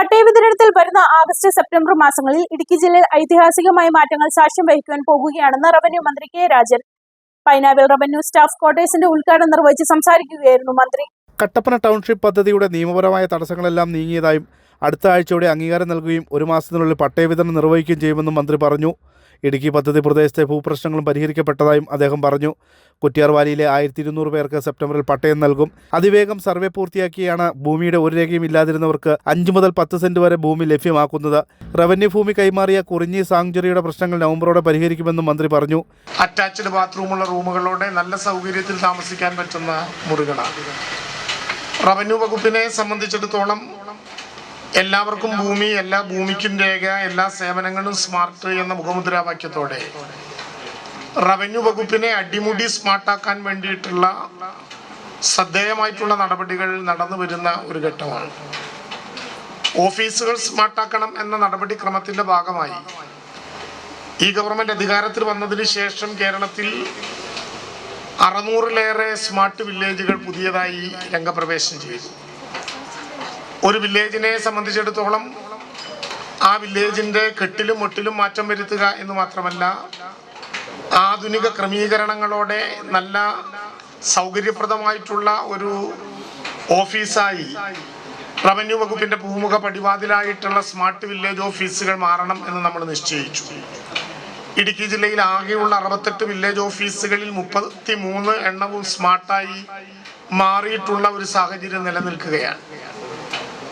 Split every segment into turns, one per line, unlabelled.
പട്ടയ വിതരണത്തിൽ വരുന്ന August September മാസങ്ങളിൽ ഇടുക്കി ജില്ലയിൽ ഐതിഹാസികമായ മാറ്റങ്ങൾ സാക്ഷ്യം വഹിക്കുവാൻ പോകുകയാണെന്ന് റവന്യൂ മന്ത്രി കെ രാജൻ പൈനാവിൽ റവന്യൂ സ്റ്റാഫ് ക്വാർട്ടേഴ്സിന്റെ ഉദ്ഘാടനം നിർവഹിച്ച് സംസാരിക്കുകയായിരുന്നു മന്ത്രി
കട്ടപ്പന ടൗൺഷിപ്പ് പദ്ധതിയുടെ നിയമപരമായ തടസ്സങ്ങളെല്ലാം നീങ്ങിയതായും അടുത്ത ആഴ്ചയോടെ അംഗീകാരം നൽകുകയും ഒരു മാസത്തിനുള്ളിൽ പട്ടയ വിതരണം നിർവഹിക്കുകയും ചെയ്യുമെന്നും മന്ത്രി പറഞ്ഞു ഇടുക്കി പദ്ധതി പ്രദേശത്തെ ഭൂപ്രശ്നങ്ങളും പരിഹരിക്കപ്പെട്ടതായും അദ്ദേഹം പറഞ്ഞു കുറ്റിയാർവാലിയിലെ ആയിരത്തി ഇരുന്നൂറ് പേർക്ക് സെപ്റ്റംബറിൽ പട്ടയം നൽകും അതിവേഗം സർവേ പൂർത്തിയാക്കിയാണ് ഭൂമിയുടെ ഒരു രേഖയും ഇല്ലാതിരുന്നവർക്ക് അഞ്ച് മുതൽ പത്ത് സെന്റ് വരെ ഭൂമി ലഭ്യമാക്കുന്നത് റവന്യൂ ഭൂമി കൈമാറിയ കുറിഞ്ഞി സാങ്ചുറിയുടെ പ്രശ്നങ്ങൾ നവംബറോടെ പരിഹരിക്കുമെന്നും മന്ത്രി പറഞ്ഞു
അറ്റാച്ച്ഡ് ബാത്റൂമുള്ള റൂമുകളോടെ നല്ല സൗകര്യത്തിൽ താമസിക്കാൻ പറ്റുന്ന മുറികളാണ് റവന്യൂ വകുപ്പിനെ സംബന്ധിച്ചിടത്തോളം എല്ലാവർക്കും ഭൂമി എല്ലാ ഭൂമിക്കും രേഖ എല്ലാ സേവനങ്ങളും സ്മാർട്ട് എന്ന മുഖമുദ്രാവാക്യത്തോടെ റവന്യൂ വകുപ്പിനെ അടിമുടി സ്മാർട്ടാക്കാൻ വേണ്ടിയിട്ടുള്ള ശ്രദ്ധേയമായിട്ടുള്ള നടപടികൾ നടന്നു വരുന്ന ഒരു ഘട്ടമാണ് ഓഫീസുകൾ സ്മാർട്ടാക്കണം എന്ന നടപടിക്രമത്തിന്റെ ഭാഗമായി ഈ ഗവൺമെന്റ് അധികാരത്തിൽ വന്നതിന് ശേഷം കേരളത്തിൽ അറുന്നൂറിലേറെ സ്മാർട്ട് വില്ലേജുകൾ പുതിയതായി രംഗപ്രവേശനം ചെയ്തു ഒരു വില്ലേജിനെ സംബന്ധിച്ചിടത്തോളം ആ വില്ലേജിന്റെ കെട്ടിലും മുട്ടിലും മാറ്റം വരുത്തുക എന്ന് മാത്രമല്ല ആധുനിക ക്രമീകരണങ്ങളോടെ നല്ല സൗകര്യപ്രദമായിട്ടുള്ള ഒരു ഓഫീസായി റവന്യൂ വകുപ്പിന്റെ പൂമുഖ പടിവാതിലായിട്ടുള്ള സ്മാർട്ട് വില്ലേജ് ഓഫീസുകൾ മാറണം എന്ന് നമ്മൾ നിശ്ചയിച്ചു ഇടുക്കി ജില്ലയിൽ ആകെയുള്ള അറുപത്തെട്ട് വില്ലേജ് ഓഫീസുകളിൽ മുപ്പത്തി മൂന്ന് എണ്ണവും സ്മാർട്ടായി മാറിയിട്ടുള്ള ഒരു സാഹചര്യം നിലനിൽക്കുകയാണ്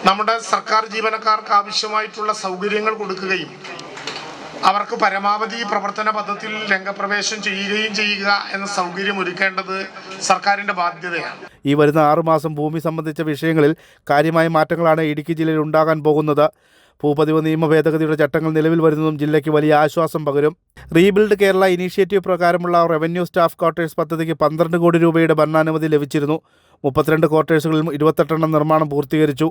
നമ്മുടെ സർക്കാർ ജീവനക്കാർക്ക് ആവശ്യമായിട്ടുള്ള സൗകര്യങ്ങൾ കൊടുക്കുകയും അവർക്ക് പരമാവധി പ്രവർത്തന പദ്ധതിയിൽ രംഗപ്രവേശം ചെയ്യുകയും ചെയ്യുക എന്ന സൗകര്യം ഒരുക്കേണ്ടത് സർക്കാരിന്റെ ബാധ്യതയാണ്
ഈ വരുന്ന ആറുമാസം ഭൂമി സംബന്ധിച്ച വിഷയങ്ങളിൽ കാര്യമായ മാറ്റങ്ങളാണ് ഇടുക്കി ജില്ലയിൽ ഉണ്ടാകാൻ പോകുന്നത് ഭൂപതിവ് നിയമ ഭേദഗതിയുടെ ചട്ടങ്ങൾ നിലവിൽ വരുന്നതും ജില്ലയ്ക്ക് വലിയ ആശ്വാസം പകരും റീബിൽഡ് കേരള ഇനീഷ്യേറ്റീവ് പ്രകാരമുള്ള റവന്യൂ സ്റ്റാഫ് ക്വാർട്ടേഴ്സ് പദ്ധതിക്ക് പന്ത്രണ്ട് കോടി രൂപയുടെ ഭരണാനുമതി ലഭിച്ചിരുന്നു മുപ്പത്തിരണ്ട് ക്വാർട്ടേഴ്സുകളിൽ ഇരുപത്തെട്ടെണ്ണം നിർമ്മാണം പൂർത്തീകരിച്ചു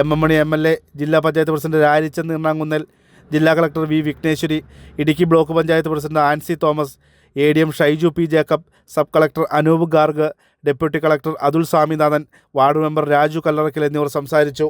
M M Mani M L A ജില്ലാ പഞ്ചായത്ത് പ്രസിഡന്റ് രാജിച്ചന്ദ് ഇണ്ണാങ്കുന്നൽ ജില്ലാ collector V Vighneshwari Idukki block panchayat president Ancy Thomas A D M Shaiju P Jacob sub collector Anoop Garg deputy collector Athul Swaminathan ward member Raju Kallarakkal എന്നിവർ സംസാരിച്ചു